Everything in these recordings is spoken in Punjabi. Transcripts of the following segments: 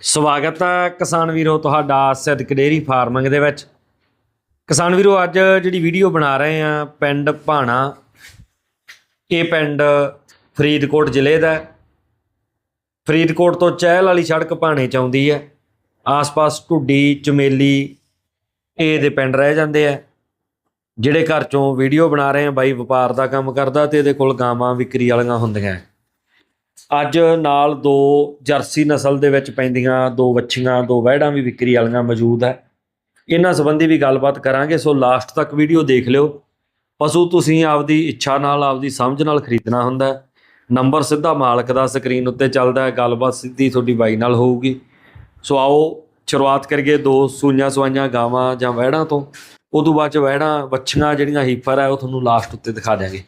ਸਵਾਗਤ ਹੈ ਕਿਸਾਨ ਵੀਰੋ ਤੁਹਾਡਾ ਸਿੱਧਕ ਡੇਰੀ ਫਾਰਮਿੰਗ ਦੇ ਵਿੱਚ। ਕਿਸਾਨ ਵੀਰੋ, ਅੱਜ ਜਿਹੜੀ ਵੀਡੀਓ ਬਣਾ ਰਹੇ ਆ ਪਿੰਡ ਭਾਣਾ, ਇਹ ਪਿੰਡ ਫਰੀਦਕੋਟ ਜ਼ਿਲ੍ਹੇ ਦਾ ਫਰੀਦਕੋਟ ਤੋਂ ਚਹਿਲ ਵਾਲੀ ਸੜਕ ਭਾਣੇ ਚ ਆਉਂਦੀ ਹੈ। ਆਸ-ਪਾਸ ਢੁੱਡੀ, ਚਮੇਲੀ ਇਹ ਦੇ ਪਿੰਡ ਰਹਿ ਜਾਂਦੇ ਆ। ਜਿਹੜੇ ਘਰ ਚੋਂ ਵੀਡੀਓ ਬਣਾ ਰਹੇ ਆ, ਬਾਈ ਵਪਾਰ ਦਾ ਕੰਮ ਕਰਦਾ ਤੇ ਇਹਦੇ ਕੋਲ ਗਾਵਾਂ ਵਿਕਰੀ ਵਾਲੀਆਂ ਹੁੰਦੀਆਂ। ਅੱਜ ਨਾਲ ਦੋ ਜਰਸੀ ਨਸਲ ਦੇ ਵਿੱਚ ਪੈਂਦੀਆਂ, ਦੋ ਵੱਛੀਆਂ, ਦੋ ਵਹਿੜਾਂ ਵੀ ਵਿਕਰੀ ਵਾਲੀਆਂ ਮੌਜੂਦ ਹੈ। ਇਹਨਾਂ ਸੰਬੰਧੀ ਵੀ ਗੱਲਬਾਤ ਕਰਾਂਗੇ, ਸੋ ਲਾਸਟ ਤੱਕ ਵੀਡੀਓ ਦੇਖ ਲਿਓ। ਪਸ਼ੂ ਤੁਸੀਂ ਆਪਦੀ ਇੱਛਾ ਨਾਲ, ਆਪਦੀ ਸਮਝ ਨਾਲ ਖਰੀਦਣਾ ਹੁੰਦਾ ਹੈ। ਨੰਬਰ ਸਿੱਧਾ ਮਾਲਕ ਦਾ ਸਕਰੀਨ ਉੱਤੇ ਚੱਲਦਾ ਹੈ, ਗੱਲਬਾਤ ਸਿੱਧੀ ਤੁਹਾਡੀ ਬਾਈ ਨਾਲ ਹੋਊਗੀ। ਸੋ ਆਓ ਸ਼ੁਰੂਆਤ ਕਰੀਏ ਦੋ ਸੂਈਆਂ ਸਵਾਈਆਂ ਗਾਵਾਂ ਜਾਂ ਵਹਿੜਾਂ ਤੋਂ। ਉਦੋਂ ਬਾਅਦ ਚ ਵਹਿੜਾਂ, ਵੱਛੀਆਂ ਜਿਹੜੀਆਂ ਹੀਫਰ ਹੈ, ਉਹ ਤੁਹਾਨੂੰ ਲਾਸਟ ਉੱਤੇ ਦਿਖਾ ਦਿਆਂਗੇ।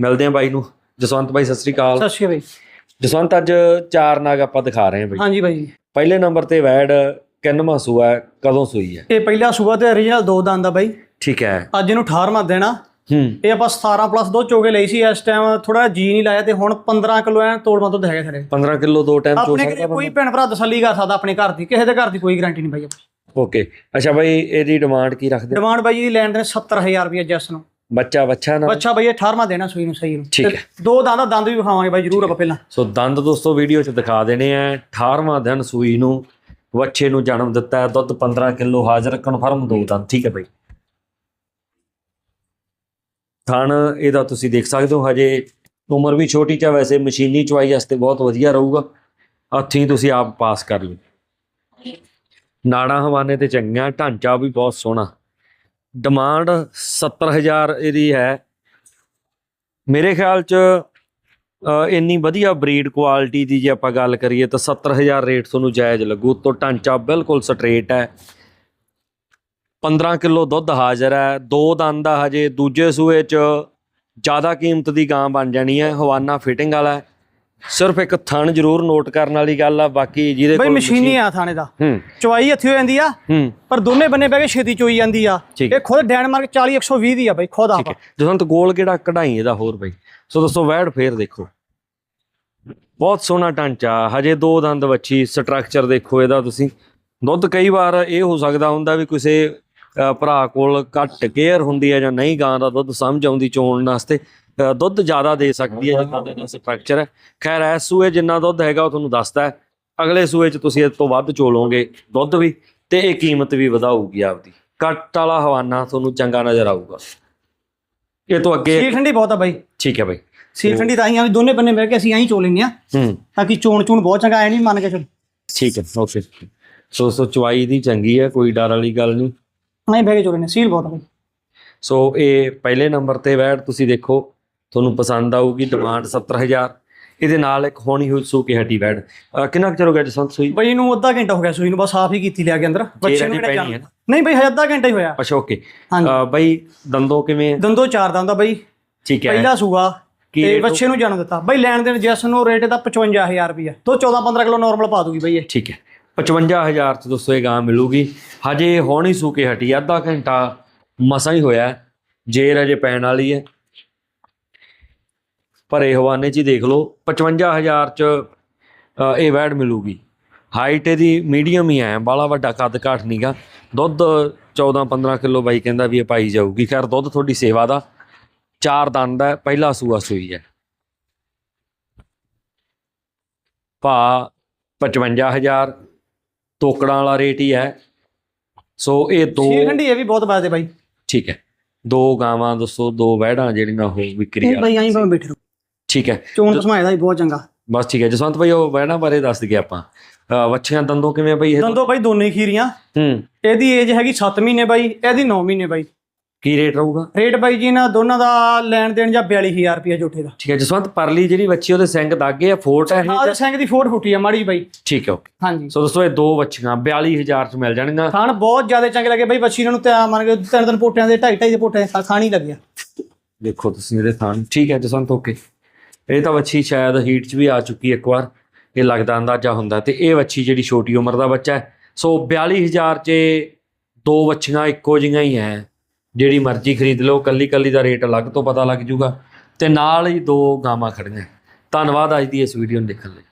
ਮਿਲਦੇ ਹਾਂ ਬਾਈ ਨੂੰ। ਜਸਵੰਤ ਬਾਈ, ਸਤਿ ਸ੍ਰੀ ਅਕਾਲ। ਸਤਿ ਸ਼੍ਰੀ ਅਕਾਲ ਬਾਈ। ਜਸਵੰਤ ਅੱਜ ਚਾਰ ਨਾਗ ਆਪਾਂ ਦਿਖਾ ਰਹੇ ਹਾਂ ਬਈ। ਹਾਂਜੀ ਬਾਈ। ਪਹਿਲੇ ਨੰਬਰ ਤੇ ਵੈੜ ਕਿੰਨਵਾਂ ਸੂਆ ਹੈ ਕਦੋਂ ਸੂਈ ਹੈ? ਇਹ ਪਹਿਲਾ ਸੂਆ ਤੇ origignal ਦੋ ਦੰਦ ਆ ਬਾਈ। ਠੀਕ ਹੈ। ਅੱਜ ਇਹਨੂੰ 18ਵਾਂ ਦੇਣਾ ਹੂੰ। ਇਹ ਆਪਾਂ 17 ਪਲੱਸ ਦੋ ਚੋਗੇ ਲਈ ਸੀ ਇਸ ਟਾਈਮ ਥੋੜਾ ਜੀ ਨਹੀਂ ਲਾਇਆ ਤੇ ਹੁਣ 15 ਕਿਲੋ ਐ ਤੋੜਵਾ ਤੋਂ ਹੈਗੇ ਸਾਰੇ 15 ਕਿਲੋ ਦੋ ਟਾਈਮ ਚੋ ਆਪਣੇ ਸਕਦਾ ਘਰੇ ਕੋਈ ਭੈਣ ਭਰਾ ਤਸੱਲੀ ਕਰ ਸਕਦਾ ਆਪਣੇ ਘਰ ਦੀ ਕਿਸੇ ਦੇ ਘਰ ਦੀ ਕੋਈ ਗਾਰੰਟੀ ਨਹੀਂ ਬਾਈ। ਓਕੇ ਅੱਛਾ ਬਾਈ ਇਹਦੀ ਡਿਮਾਂਡ ਕੀ ਰੱਖਦੇ ਡਿਮਾਂਡ ਬਾਈ ਦੀ ਲੈਣ ਦੇ 70000 ਰੁਪਏ ਜੈਸ ਨੂੰ। ਬੱਚਾ ਬੱਚਾ ਨਾ। ਬੱਚਾ ਬਾਈ ਇਹ 18ਵਾਂ ਦੇਣਾ ਸੂਈ ਨੂੰ ਸਹੀ ਨੂੰ। ਠੀਕ ਤੇ ਹੈ। ਦੋ ਦੰਦ ਦੰਦ ਵੀ ਵਿਖਾਵਾਂਗੇ ਬਾਈ ਜਰੂਰ ਆਪਾਂ ਪਹਿਲਾਂ। ਸੋ ਦੰਦ ਦੋਸਤੋ ਵੀਡੀਓ 'ਚ ਦਿਖਾ ਦੇਣੇ ਆ। 18ਵਾਂ ਦਿਨ ਸੂਈ ਨੂੰ ਵੱਛੇ ਨੂੰ ਜਨਮ ਦਿੱਤਾ ਹੈ। ਦੁੱਧ 15 ਕਿਲੋ ਹਾਜ਼ਰ ਕਨਫਰਮ ਦੋ ਦੰਦ। ਠੀਕ ਹੈ ਬਾਈ। ਥਣ ਇਹਦਾ ਤੁਸੀਂ ਦੇਖ ਸਕਦੇ ਹੋ ਹਜੇ। ਉਮਰ ਵੀ ਛੋਟੀ ਚ ਆ, ਵੈਸੇ ਮਸ਼ੀਨੀ ਚਵਾਈ ਵਾਸਤੇ ਬਹੁਤ ਵਧੀਆ ਰਹੂਗਾ। ਹੱਥੀਂ ਤੁਸੀਂ ਆਪ ਪਾਸ ਕਰ ਲਓ। ਨਾੜਾਂ ਹਵਾਨੇ ਤੇ ਚੰਗੀਆਂ ਢਾਂਚਾ ਵੀ ਬਹੁਤ ਸੋਹਣਾ। ਡਿਮਾਂਡ 70000 ਇਹਦੀ ਹੈ। ਮੇਰੇ ਖਿਆਲ ਚ ਇੰਨੀ ਵਧੀਆ ਬਰੀਡ ਕੁਆਲਿਟੀ ਦੀ ਜੇ ਆਪਾਂ ਗੱਲ ਕਰੀਏ ਤਾਂ 70000 ਰੇਟ ਤੁਹਾਨੂੰ ਜਾਇਜ਼ ਲੱਗੂ। ਤੋਂ ਢਾਂਚਾ ਬਿਲਕੁਲ ਸਟ੍ਰੇਟ ਹੈ। 15 ਕਿਲੋ ਦੁੱਧ ਹਾਜ਼ਰ ਹੈ। ਦੋ ਦੰਦ ਆ ਹਜੇ। ਦੂਜੇ ਸੂਏ ਚ ਜ਼ਿਆਦਾ ਕੀਮਤ ਦੀ ਗਾਂ ਬਣ ਜਾਣੀ ਹੈ। ਹਵਾਨਾ ਫਿਟਿੰਗ ਵਾਲਾ ਹੈ। ਸਿਰਫ ਇੱਕ ਥਣ ਜ਼ਰੂਰ ਨੋਟ ਕਰਨ ਵਾਲੀ ਗੱਲ ਆ ਬਾਕੀ ਜਿਹਦੇ ਬਾਈ ਕੋਲ ਮਸ਼ੀਨੀ ਆ ਥਾਣੇ ਦਾ। ਹੂੰ। ਚਵਾਈ ਹੱਥੀ ਹੋ ਜਾਂਦੀ ਆ ਹੂੰ। ਪਰ ਦੋਨੇ ਬੰਨੇ ਬਹਿ ਕੇ ਛੇਤੀ ਚੋਈ ਜਾਂਦੀ ਆ। ਠੀਕ। ਇਹ ਖੁਦ ਡੈਨਮਾਰਕ 40 120 ਦੀ ਆ ਬਾਈ ਖੁਦ ਠੀਕ ਆਪ ਹੈ। ਜਸਵੰਤ ਗੋਲ ਕਿਹੜਾ ਕਢਾਈ ਇਹਦਾ ਹੋਰ ਬਈ? ਸੋ ਦੋਸਤੋ ਵੈੜ ਫੇਰ ਦੇਖੋ। ਬਹੁਤ ਸੋਹਣਾ ਢਾਂਚਾ ਹਜੇ ਦੋ ਦੰਦ ਵੱਛੀ ਸਟਰਕਚਰ ਦੇਖੋ ਇਹਦਾ ਤੁਸੀਂ। ਦੁੱਧ ਕਈ ਵਾਰ ਇਹ ਹੋ ਸਕਦਾ ਹੁੰਦਾ ਵੀ ਕਿਸੇ ਭਰਾ ਕੋਲ ਘੱਟ ਕੇਅਰ ਹੁੰਦੀ ਹੈ ਜਾਂ ਨਹੀਂ ਗਾਂ ਦਾ ਦੁੱਧ ਸਮਝ ਆਉਂਦੀ ਚੋਣ ਵਾਸਤੇ। ਦੁੱਧ ਜ਼ਿਆਦਾ ਦੇ ਸਕਦੀ ਹੈ ਜਿੰਨਾ ਦਾ ਸਟਰਕਚਰ ਹੈ। ਖੈਰ ਇਸ ਸੂਏ ਜਿੰਨਾ ਦੁੱਧ ਹੈਗਾ ਉਹ ਤੁਹਾਨੂੰ ਦੱਸਦਾ ਹੈ। ਅਗਲੇ ਸੂਏ 'ਚ ਤੁਸੀਂ ਇਸ ਤੋਂ ਵੱਧ ਚੋਲੋਗੇ ਦੁੱਧ ਵੀ ਤੇ ਇਹ ਕੀਮਤ ਵੀ ਵਧਾਊਗੀ ਆਪਦੀ। ਕੱਟ ਵਾਲਾ ਹਵਾਨਾ ਤੁਹਾਨੂੰ ਚੰਗਾ ਨਜ਼ਰ ਆਊਗਾ। ਇਹ ਤੋਂ ਅੱਗੇ ਸੀਲ ਠੰਡੀ ਬਹੁਤ ਆ ਬਾਈ। ਠੀਕ ਹੈ ਬਾਈ। ਸੀਲ ਠੰਡੀ ਤਾਂ ਆਈਆਂ ਵੀ ਦੋਨੇ ਬੰਨੇ ਬਹਿ ਕੇ ਅਸੀਂ ਐਂ ਚੋ ਲੈਂਦੇ ਆ ਹੂੰ। ਤਾਂ ਕਿ ਚੋਣ ਚੂਣ ਬਹੁਤ ਚੰਗਾ ਐ ਨਹੀਂ ਮੰਨ ਕੇ ਚਲ। ਠੀਕ ਹੈ ਓਕੇ ਸੋ ਸੋ ਚਵਾਈ ਦੀ ਚੰਗੀ ਹੈ ਕੋਈ ਡਰ ਵਾਲੀ ਗੱਲ ਨਹੀਂ। ਐਂ ਬਹਿ ਕੇ ਚੋ ਲੈਂਦੇ ਸੀਲ ਬਹੁਤ ਆ ਬਾਈ। ਸੋ ਇਹ ਪਹਿਲੇ ਨੰਬਰ ਤੇ ਵੈਟ ਤੁਸੀਂ ਦੇਖੋ। ਤੁਹਾਨੂੰ ਪਸੰਦ ਆਊਗੀ ਡਿਮਾਂਡ 70000 ਇਹਦੇ ਨਾਲ ਇੱਕ ਹੋਣੀ ਹੋਈ ਸੂ ਕੇ ਹਟੀ ਵੈਟ ਕਿੰਨਾ ਚਿਰ ਹੋ ਗਿਆ ਜਸਵੰਤ ਸੂਈ? ਬਾਈ ਨੂੰ ਅੱਧਾ ਘੰਟਾ ਹੋ ਗਿਆ ਸੂਈ ਨੂੰ ਬਸ ਸਾਫ਼ ਹੀ ਕੀਤੀ ਲਿਆ ਕੇ ਅੰਦਰ। ਬੱਚੇ ਨੂੰ ਪੈਣੀ ਹੈ ਨਹੀਂ ਬਾਈ ਅੱਧਾ ਘੰਟਾ ਹੀ ਹੋਇਆ। ਅੱਛਾ ਓਕੇ ਬਾਈ ਦੰਦੋ ਕਿਵੇਂ? ਦੰਦੋ ਚਾਰ ਦੰਦਾ ਬਾਈ। ਠੀਕ ਹੈ। ਪਹਿਲਾ ਸੂਆ। ਤੇ ਬੱਚੇ ਨੂੰ ਜਨਮ ਦਿੱਤਾ। ਬਾਈ ਲੈਣ ਦੇਣ ਜਿਸ ਨੂੰ ਰੇਟ ਦਾ 55000 ਰੁਪਇਆ ਤੋਂ 14 15 ਕਿਲੋ ਨਾਰਮਲ ਪਾ ਦੂਗੀ ਬਾਈ ਇਹ। ਠੀਕ ਹੈ। 55000 ਚ ਦੋਸਤੋ ਇਹ ਗਾਂ ਮਿਲੂਗੀ। ਹਜੇ ਹੋਣੀ ਸੂ ਕੇ ਹਟੀ ਅੱਧਾ ਘੰਟਾ ਮਸਾਂ ਹੀ ਹੋਇਆ। ਜੇਰ ਅਜੇ ਪੈਣ ਵਾਲੀ ਹੈ। ਭਰੇ ਹਵਾਨੇ ਚ ਹੀ ਦੇਖ ਲਓ 55000 ਚ ਇਹ ਵੈੜ ਮਿਲੂਗੀ। ਹਾਈਟ ਇਹਦੀ ਮੀਡੀਅਮ ਹੀ ਹੈ ਬਾਲਾ ਵੱਡਾ ਕੱਦ ਕਾਠ ਨਹੀਂਗਾ ਦੁੱਧ 14 15 ਕਿਲੋ ਬਾਈ ਕਹਿੰਦਾ ਵੀ ਇਹ ਪਾਈ ਜਾਊਗੀ। ਖੈਰ ਦੁੱਧ ਤੁਹਾਡੀ ਸੇਵਾ ਦਾ ਚਾਰ ਦੰਦ ਹੈ ਪਹਿਲਾ ਸੂਆ ਸੂਈ ਹੈ ਭਾ 55000 ਤੋਕੜਾਂ ਵਾਲਾ ਰੇਟ ਹੀ ਹੈ ਸੋ ਇਹ ਦੋ ਠੰਡੀ ਇਹ ਵੀ ਬਹੁਤ ਬਾਦੇ ਬਾਈ। ਠੀਕ ਹੈ ਦੋ ਗਾਵਾਂ ਦੱਸੋ ਦੋ ਵਹਿੜਾਂ ਜਿਹੜੀਆਂ ਉਹ ਵਿਕਰੀ ਇਹ ਆ ਬਾਈ ਐਂ ਭਾਵੇਂ ਬੈਠੇ ਠੀਕ ਹੈ। ਚੋਣ ਪਸਮਾਇਆ ਦਾ ਵੀ ਬਹੁਤ ਚੰਗਾ। ਬਸ ਠੀਕ ਹੈ। ਜਸਵੰਤ ਭਾਈ ਉਹ ਵਹਿੜਾਂ ਬਾਰੇ ਦੱਸ ਦਈਏ ਆਪਾਂ। ਅਹ ਵੱਛੀਆਂ ਦੰਦੋਂ ਕਿਵੇਂ ਆ ਬਈ ਇਹ? ਦੰਦੋ ਬਾਈ ਦੋਨੇ ਹੀ ਖੀਰੀਆਂ। ਹੂੰ। ਇਹਦੀ ਏਜ ਹੈਗੀ 7 ਮਹੀਨੇ ਬਾਈ ਇਹਦੀ 9 ਮਹੀਨੇ ਬਾਈ। ਕੀ ਰੇਟ ਰਹੂਗਾ? ਰੇਟ ਬਾਈ ਜੀ ਨਾ ਦੋਨਾਂ ਦਾ ਲੈਣ ਦੇਣ ਜਾਂ 42000 ਰੁਪਇਆ ਜੋਠੇ ਦਾ। ਠੀਕ ਹੈ ਜਸਵੰਤ ਪਰਲੀ ਜਿਹੜੀ ਵੱਛੀ ਉਹਦੇ ਸਿੰਘ ਦਾਗੇ ਆ ਫੋਰਟ ਹੈ ਆਹ ਇਹ ਸਿੰਘ ਦੀ ਫੋਟ ਫੁੱਟੀ ਆ ਮਾੜੀ ਬਾਈ। ਠੀਕ ਹੈ okay। ਹਾਂਜੀ। ਸੋ ਦੋਸਤੋ ਇਹ ਦੋ ਵੱਛੀਆਂ 42000 ਚ ਮਿਲ ਜਾਣਗੀਆਂ। ਖਾਣ ਬਹੁਤ ਜ਼ਿਆਦਾ ਚੰਗੇ ਲੱਗੇ ਬਾਈ ਬੱਚੀ ਨੂੰ ਤੇ ਮੰਨ ਕੇ ਤਿੰਨ ਤਿੰਨ ਪੋਟਿਆਂ ਦੇ ਢਾਈ ਢਾਈ ਦੇ ਪੋਟੇ ਖਾਣ ਹੀ ਲੱਗਿਆ ਦੇਖੋ ਤੁਸੀਂ ਇਹਦੇ ਥਾਂ ਠੀਕ ਹੈ ਜਸਵੰਤ ਓਕੇ ਇਹ ਤਾਂ ਵੱਛੀ ਸ਼ਾਇਦ ਹੀਟ 'ਚ ਵੀ ਆ ਚੁੱਕੀ ਇੱਕ ਵਾਰ, ਇਹ ਲੱਗਦਾ ਅੰਦਾਜ਼ਾ ਹੁੰਦਾ ਤੇ ਇਹ ਵੱਛੀ ਜਿਹੜੀ ਛੋਟੀ ਉਮਰ ਦਾ ਬੱਚਾ ਹੈ। ਸੋ 42000 'ਚ ਦੋ ਵੱਛੀਆਂ ਇੱਕੋ ਜਿਹੀਆਂ ਹੀ ਹੈ। ਜਿਹੜੀ ਮਰਜ਼ੀ ਖਰੀਦ ਲਓ ਕੱਲੀ ਕੱਲੀ ਦਾ ਰੇਟ ਅਲੱਗ ਤੋਂ ਪਤਾ ਲੱਗ ਜੂਗਾ ਤੇ ਨਾਲ ਹੀ ਦੋ ਗਾਵਾਂ ਖੜੀਆਂ। ਧੰਨਵਾਦ ਅੱਜ ਦੀ ਇਸ ਵੀਡੀਓ ਨੂੰ ਦੇਖਣ ਲਈ।